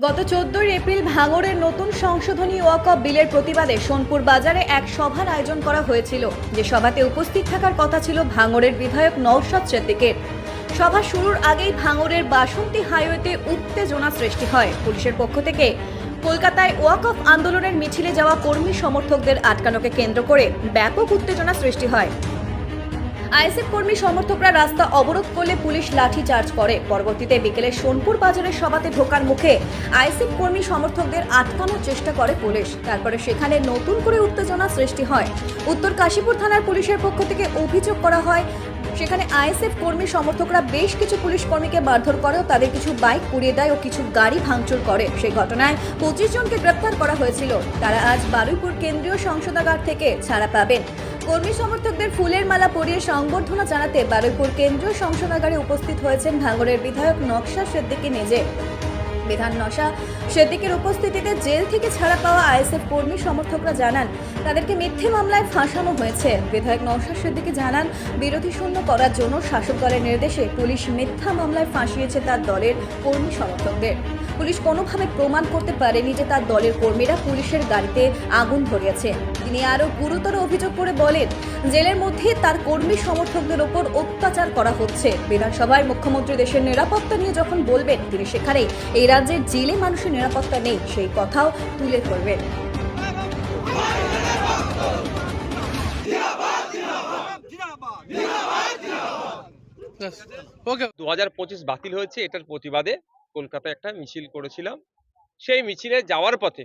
গত চোদ্দই এপ্রিল ভাঙড়ের নতুন সংশোধনী ওয়াকফ বিলের প্রতিবাদে সোনপুর বাজারে এক সভার আয়োজন করা হয়েছিল। যে সভাতে উপস্থিত থাকার কথা ছিল ভাঙড়ের বিধায়ক নওশাদ সিদ্দিকের। সভা শুরুর আগেই ভাঙড়ের বাসন্তী হাইওয়েতে উত্তেজনা সৃষ্টি হয়। পুলিশের পক্ষ থেকে কলকাতায় ওয়াকফ আন্দোলনের মিছিলে যাওয়া কর্মী সমর্থকদের আটকানোকে কেন্দ্র করে ব্যাপক উত্তেজনা সৃষ্টি হয়। আইএসএফ কর্মী সমর্থকরা রাস্তা অবরোধ করলে পুলিশ লাঠি চার্জ করে। পরবর্তীতে বিকেলে সোনপুর বাজারের সভাতে ঢোকার মুখে আইএসএফ কর্মী সমর্থকদের আটকানোর চেষ্টা করে পুলিশ। তারপরে সেখানে নতুন করে উত্তেজনা সৃষ্টি হয়। উত্তর কাশীপুর থানার পুলিশের পক্ষ থেকে অভিযোগ করা হয়, সেখানে আইএসএফ কর্মী সমর্থকরা বেশ কিছু পুলিশ কর্মীকে মারধর করে তাদের কিছু বাইক পুড়িয়ে দেয় ও কিছু গাড়ি ভাঙচুর করে। সেই ঘটনায় পঁচিশ জনকে গ্রেপ্তার করা হয়েছিল। তারা আজ বারুইপুর কেন্দ্রীয় সংসদাগার থেকে ছাড়া পাবেন। কর্মী সমর্থকদের ফুলের মালা পরিয়ে সংবর্ধনা জানাতে বারুইপুর কেন্দ্রীয় সংসদাগারে উপস্থিত হয়েছেন ভাঙড়ের বিধায়ক নকশা সিদ্দিকী নিজে। বিধান নশা সিদ্দিকের উপস্থিতিতে জেল থেকে ছাড়া পাওয়া আইএসএফ কর্মী সমর্থকরা জানান, তাদেরকে মিথ্যে মামলায় ফাঁসানো হয়েছে। বিধায়ক নশা সিদ্দিকী জানান, বিরোধী শূন্য করার জন্য শাসক দলের নির্দেশে পুলিশ মিথ্যা মামলায় ফাঁসিয়েছে তার দলের কর্মী সমর্থকদের। পুলিশ কোনোভাবে প্রমাণ করতে পারেনি যে তার দলের কর্মীরা পুলিশের গাড়িতে আগুন ধরিয়েছে। তিনি আরও গুরুতর অভিযোগ করে বলেন জেলের মধ্যে তার কর্মী সমর্থকদের ওপর অত্যাচার করা হচ্ছে। বিধানসভায় মুখ্যমন্ত্রী দেশের নিরাপত্তা নিয়ে যখন বলবেন তিনি সেখানেই এই রাজ্যের জেলে মানুষের নিরাপত্তা নেই। সেই কথাও তুলে ধরবেন। দু হাজার পঁচিশ বাতিল হয়েছে এটার প্রতিবাদে কলকাতায় একটা মিছিল করেছিলাম। সেই মিছিলে যাওয়ার পথে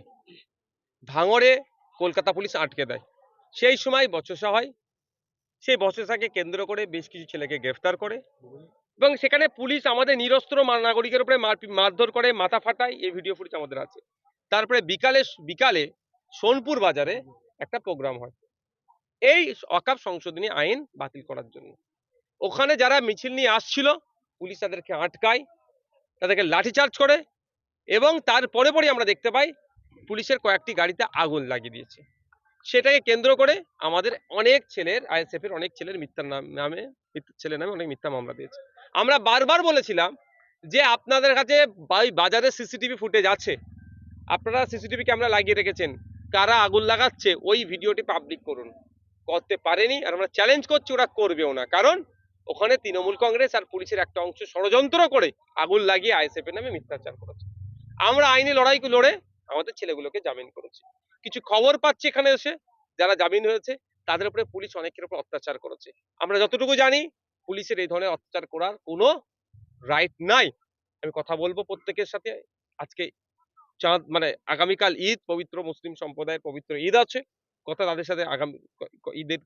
ভাঙড়ে কলকাতা পুলিশ আটকে দেয়। সেই সময় বচসা হয়। সেই বচসাকে কেন্দ্র করে বেশ কিছু ছেলেকে গ্রেফতার করে এবং সেখানে পুলিশ আমাদের নিরস্ত্র নাগরিকের উপরে মারধর করে, মাথা ফাটায়। এই ভিডিও ফুটেজ আমাদের আছে। তারপরে বিকালে বিকালে সোনপুর বাজারে একটা প্রোগ্রাম হয়। এই অকাপ সংশোধনী আইন বাতিল করার জন্য। ওখানে যারা মিছিল নিয়ে আসছিল, পুলিশ তাদেরকে আটকায়। তাদেরকে লাঠিচার্জ করে এবং তার পরে পরে আমরা দেখতে পাই পুলিশের কয়েকটি গাড়িতে আগুন লাগিয়ে দিয়েছে। সেটাকে কেন্দ্র করে আমাদের অনেক ছেলের আইএসএফ এর অনেক ছেলের মিথ্যার নাম ছেলের নামে অনেক মিথ্যা মামলা দিয়েছে। আমরা বারবার বলেছিলাম যে আপনাদের কাছে বাজারে সিসিটিভি ফুটেজ আছে। আপনারা সিসিটিভি ক্যামেরা লাগিয়ে রেখেছেন। কারা আগুন লাগাচ্ছে, ওই ভিডিওটি পাবলিক করুন। করতে পারেনি, আর আমরা চ্যালেঞ্জ করছি, ওরা করবেও না। কারণ ওখানে তৃণমূল কংগ্রেস আর পুলিশের একটা অংশ ষড়যন্ত্র করে আগুন লাগিয়ে আইএসএফ এর নামে মিথ্যাচার করেছে। আমরা আইনি লড়াই লড়ে আমাদের ছেলেগুলোকে জামিন করেছি। কিছু খবর পাচ্ছি এখানে এসে, যারা জামিন হয়েছে, তাদের উপরে পুলিশ অনেকের উপর অত্যাচার করেছে। আমরা যতটুকু জানি, পুলিশের এই ধরনের অত্যাচার করার কোনো রাইট নাই। আমি কথা বলব প্রত্যেকের সাথে। আজকে চাঁদ মানে আগামীকাল ঈদ, পবিত্র মুসলিম সম্প্রদায়ের পবিত্র ঈদ আছে। কথা তাদের সাথে আগামী ঈদের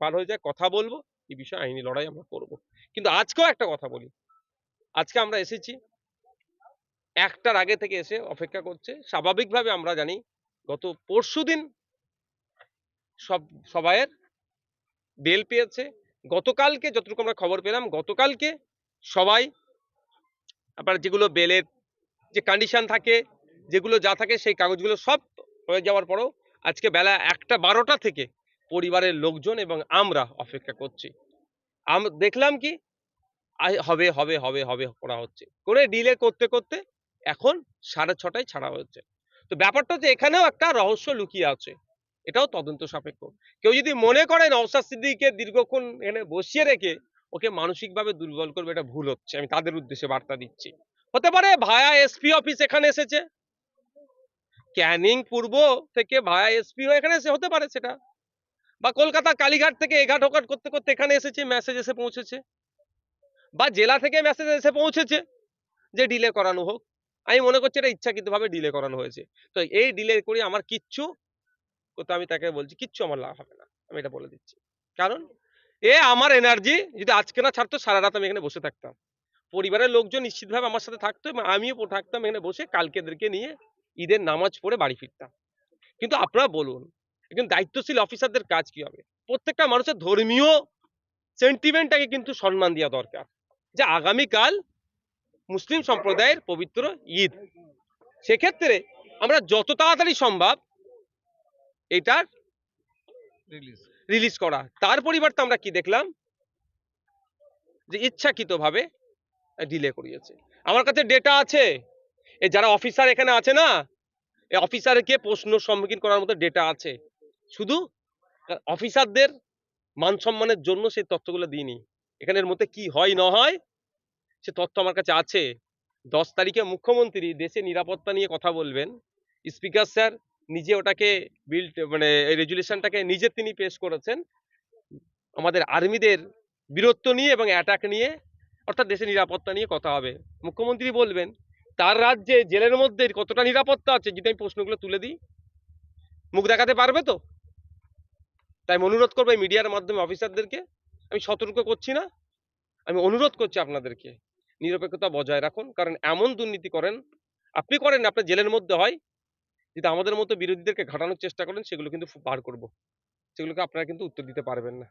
পার হয়ে যায়, কথা বলব, এই বিষয়ে আইনি লড়াই আমরা করব। কিন্তু আজকেও একটা কথা বলি। আজকে আমরা এসেছি, একটার আগে থেকে এসে অপেক্ষা করছে। স্বাভাবিকভাবে আমরা জানি, গত পরশুদিন সব, সবাইয়ের বেল পেয়েছে। গতকালকে যতটুকু আমরা খবর পেলাম, গতকালকে সবাই আপনার যেগুলো বেলের যে কন্ডিশন থাকে, যেগুলো যা থাকে, সেই কাগজগুলো সব হয়ে যাওয়ার পরেও আজকে বেলা একটা বারোটা থেকে পরিবারের লোকজন এবং আমরা অপেক্ষা করছি। আম, দেখলাম কি? হবে হবে হবে হবে করা হচ্ছে। করে ডিলে করতে করতে এখন সাড়ে ছটায় ছাড়া হচ্ছে তো ব্যাপারটা হচ্ছে এখানেও একটা রহস্য লুকিয়ে আছে। এটাও তদন্ত সাপেক্ষ। কেউ যদি মনে করে নওসাদ সিদ্দিককে দীর্ঘক্ষণ এখানে বসিয়ে রেখে ওকে মানসিকভাবে দুর্বল করবে, এটা ভুল হচ্ছে। আমি তাদের উদ্দেশ্যে বার্তা দিচ্ছি। হতে পারে ভায়া এসপি অফিস এখানে এসেছে। ক্যানিং পূর্ব থেকে ভায়া এসপি হয়ে এখানে এসে হতে পারে সেটা। বা কলকাতা, কালীঘাট থেকে এঘাট ওঘাট করতে করতে এখানে এসেছে মেসেজ এসে পৌঁছেছে। বা জেলা থেকে মেসেজ এসে পৌঁছেছে যে ডিলে করানো হোক। আমি মনে করছি এটা ইচ্ছাকৃতভাবে ডিলে করানো হয়েছে। তো এই ডিলে করে আমার কিচ্ছু তো আমি তাকে বলছি, কিচ্ছু আমার লাভ হবে না। আমি এটা বলে দিচ্ছি। কারণ এ আমার এনার্জি যদি আজকে না ছাড়তো, সারা রাত আমি এখানে বসে থাকতাম। পরিবারের লোকজন নিশ্চিতভাবে আমার সাথে থাকতো এবং আমিও থাকতাম এখানে বসে কালকেদেরকে নিয়ে ঈদের নামাজ পড়ে বাড়ি ফিরতাম। কিন্তু আপনারা বলুন একজন দায়িত্বশীল অফিসারদের কাজ কি হবে? প্রত্যেকটা মানুষের ধর্মীয় সেন্টিমেন্টটাকে কিন্তু সম্মান দেওয়া দরকার যে আগামীকাল মুসলিম সম্প্রদায়ের পবিত্র ঈদ। সেক্ষেত্রে আমরা যত তাড়াতাড়ি সম্ভব এটার রিলিজ করা। তার পরিবর্তে আমরা কি দেখলাম? যে ইচ্ছাকৃতভাবে ডিলে করিয়েছে। আমার কাছে ডেটা আছে। এ যারা অফিসার এখানে আছে না এই অফিসারকে প্রশ্ন সম্মুখীন করার মতো ডেটা আছে। শুধু অফিসারদের মান সম্মানের জন্য সেই তথ্যগুলো দিইনি। এখানের মধ্যে কি হয়, না হয়, সে তথ্য আমার কাছে আছে। দশ তারিখে মুখ্যমন্ত্রী দেশে নিরাপত্তা নিয়ে কথা বলবেন। স্পিকার স্যার নিজে ওটাকে বিল মানে এই রেজুলেশনটাকে নিজে তিনি পেশ করেছেন। আমাদের আর্মিদের বীরত্ব নিয়ে এবং অ্যাটাক নিয়ে, অর্থাৎ দেশের নিরাপত্তা নিয়ে কথা হবে। মুখ্যমন্ত্রী বলবেন তার রাজ্যে জেলের মধ্যে কতটা নিরাপত্তা আছে যদি আমি প্রশ্নগুলো তুলে দিই? মুখ দেখাতে পারবে তো? তাই আমি অনুরোধ করব মিডিয়ার মাধ্যমে অফিসারদেরকে। আমি সতর্ক করছি না। আমি অনুরোধ করছি আপনাদেরকে নিরপেক্ষতা বজায় রাখুন। কারণ এমন দুর্নীতি করেন, আপনি করেন আপনার জেলের মধ্যে হয়। যদি আমাদের মতো বিরোধীদেরকে ঘাটানোর চেষ্টা করেন, সেগুলো কিন্তু বার করব। সেগুলোকে আপনারা কিন্তু উত্তর দিতে পারবেন না।